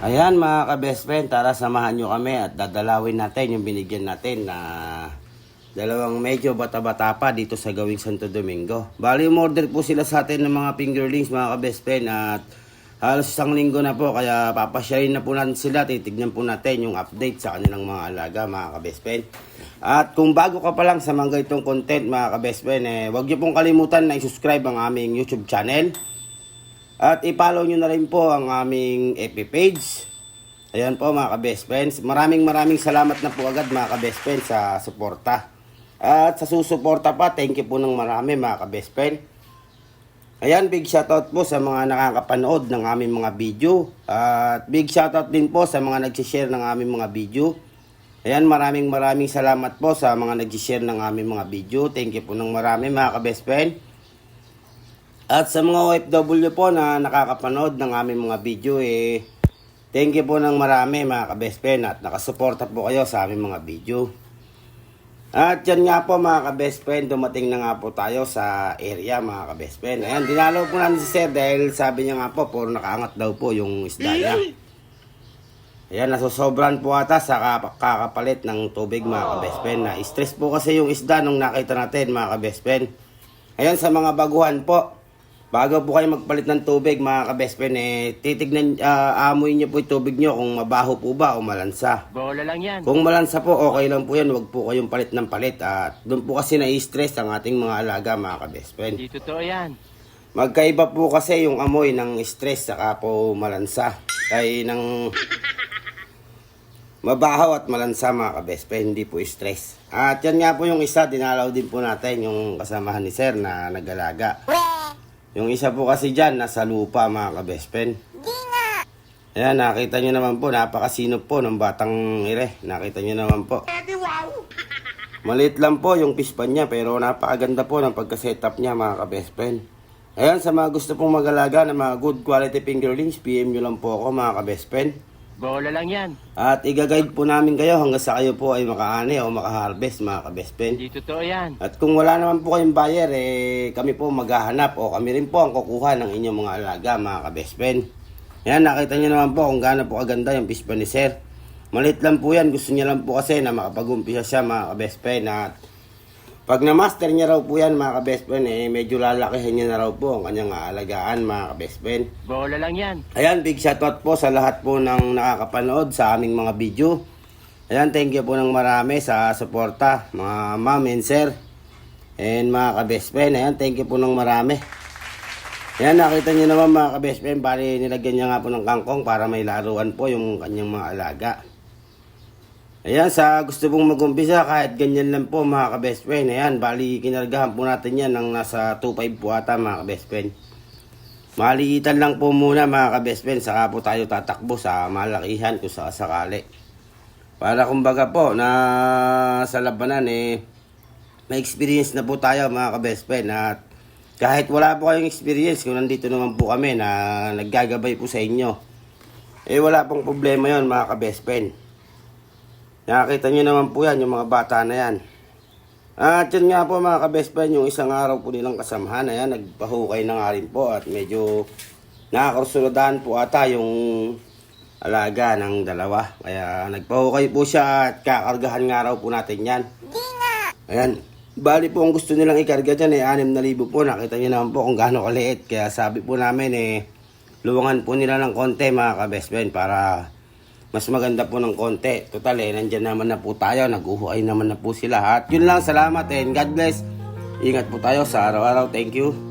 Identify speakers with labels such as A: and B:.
A: Ayan mga ka-best friend, tara samahan nyo kami at dadalawin natin yung binigyan natin na dalawang medyo bata-bata pa dito sa gawing Santo Domingo. Bali, umorder po sila sa atin ng mga fingerlings mga ka-best friend at halos isang linggo na po kaya papasyarin na po natin sila, titignan po natin yung update sa kanilang mga alaga mga ka-best friend. At kung bago ka pa lang sa mga itong content mga ka-best friend, eh, huwag nyo pong kalimutan na i-subscribe ang aming YouTube channel. At i-follow nyo na rin po ang aming FB page. Ayan po mga ka-best friends. Maraming maraming salamat na po agad mga ka-best friends sa suporta. At sa susuporta pa, thank you po ng marami mga ka-best friend. Ayan, big shoutout po sa mga nakakapanood ng aming mga video. At big shoutout din po sa mga nagsishare ng aming mga video. Ayan, maraming maraming salamat po sa mga nagsishare ng aming mga video. Thank you po ng marami mga ka-best friend. At sa mga OFW po na nakakapanood ng aming mga video, eh, thank you po ng marami mga ka-best friend at nakasuporta po kayo sa aming mga video. At yan nga po mga ka-best friend, dumating na nga po tayo sa area mga ka-best friend. Ayan, dinalaw po namin si Sir dahil sabi niya nga po, puro nakaangat daw po yung isda niya. Ayan, nasusobran po ata sa kap- kakapalit ng tubig mga ka-best friend. Na stress po kasi yung isda nung nakita natin mga ka-best friend. Ayan, sa mga baguhan po, bago po kayo magpalit ng tubig mga ka-best friend, eh, titignan, ah, amoy niyo po yung tubig niyo kung mabaho po ba o malansa.
B: Bola lang yan.
A: Kung malansa po, okay lang po yan. Huwag po kayong palit ng palit. At doon po kasi na-stress ang ating mga alaga mga ka-best friend.
B: Hindi totoo yan.
A: Magkaiba po kasi yung amoy ng stress saka po malansa. Kaya ng mabahaw at malansa mga ka-best friend, hindi po stress. At yan nga po yung isa, dinalaw din po natin yung kasamahan ni Sir na nagalaga. Yung isa po kasi dyan, nasa lupa mga ka-best friend. Ayan, nakita nyo naman po, napakasinop po ng batang ire. Nakita nyo naman po. Maliit lang po yung pispan niya pero napakaganda po ng pagka-setup niya mga ka-best friend. Ayan, sa mga gusto pong mag-alaga ng mga good quality fingerlings, PM nyo lang po ako mga ka-best friend.
B: Bola lang yan.
A: At i-guide po namin kayo hanggang sa kayo po ay makaani o makaharvest mga ka-best friend.
B: Hindi totoo yan.
A: At kung wala naman po kayong buyer, eh, kami po maghahanap o kami rin po ang kukuha ng inyong mga alaga mga ka-best friend. Yan, nakita nyo naman po kung gaano po kaganda yung pispan ni Sir. Malit lang po yan, gusto niya lang po kasi na makapag-umpisa siya mga ka-best friend. At pag na-master niya raw po yan mga ka-best friend, eh, medyo lalakihin niya na raw po ang kanyang aalagaan mga ka-best friend.
B: Bola lang yan.
A: Ayan, big shoutout po sa lahat po ng nakakapanood sa aming mga video. Ayan, thank you po ng marami sa suporta, mga ma'am and sir. And mga ka-best friend, ayan, thank you po ng marami. Ayan, nakita niyo naman mga ka-best friend, bali nilagyan niya nga po ng kangkong para may laruan po yung kanyang mga alaga. Ayan, sa gusto pong mag-umpisa, kahit ganyan lang po mga ka-best friend. Ayan, bali kinargahan po natin yan ng nasa 2.5 po ata mga ka-best friend. Maliitan lang po muna mga ka-best friend, saka po tayo tatakbo sa malakihan kung sa sakali. Para kumbaga po na sa labanan eh, may experience na po tayo mga ka-best friend at kahit wala po kayong experience, kung nandito naman po kami na naggagabay po sa inyo, eh wala pong problema yon mga ka-best friend. Nakakita nyo naman po yan, yung mga bata na yan. At yun nga po mga ka-best friend, yung isang araw po nilang kasamahan, ayan, nagpahukay na nga rin po at medyo nakakarusuladahan po ata yung alaga ng dalawa. Kaya nagpahukay po siya at kakargahan nga raw po natin yan. Ayan, bali po ang gusto nilang ikarga dyan eh, 6,000 po. Nakita niyo naman po kung gaano kaliit. Kaya sabi po namin eh, luwangan po nila ng konti mga ka-best friend para mas maganda po ng konti. Total eh, nandyan naman na po tayo. Naguhuay naman na po sila. At yun lang, salamat and God bless. Ingat po tayo sa araw-araw. Thank you.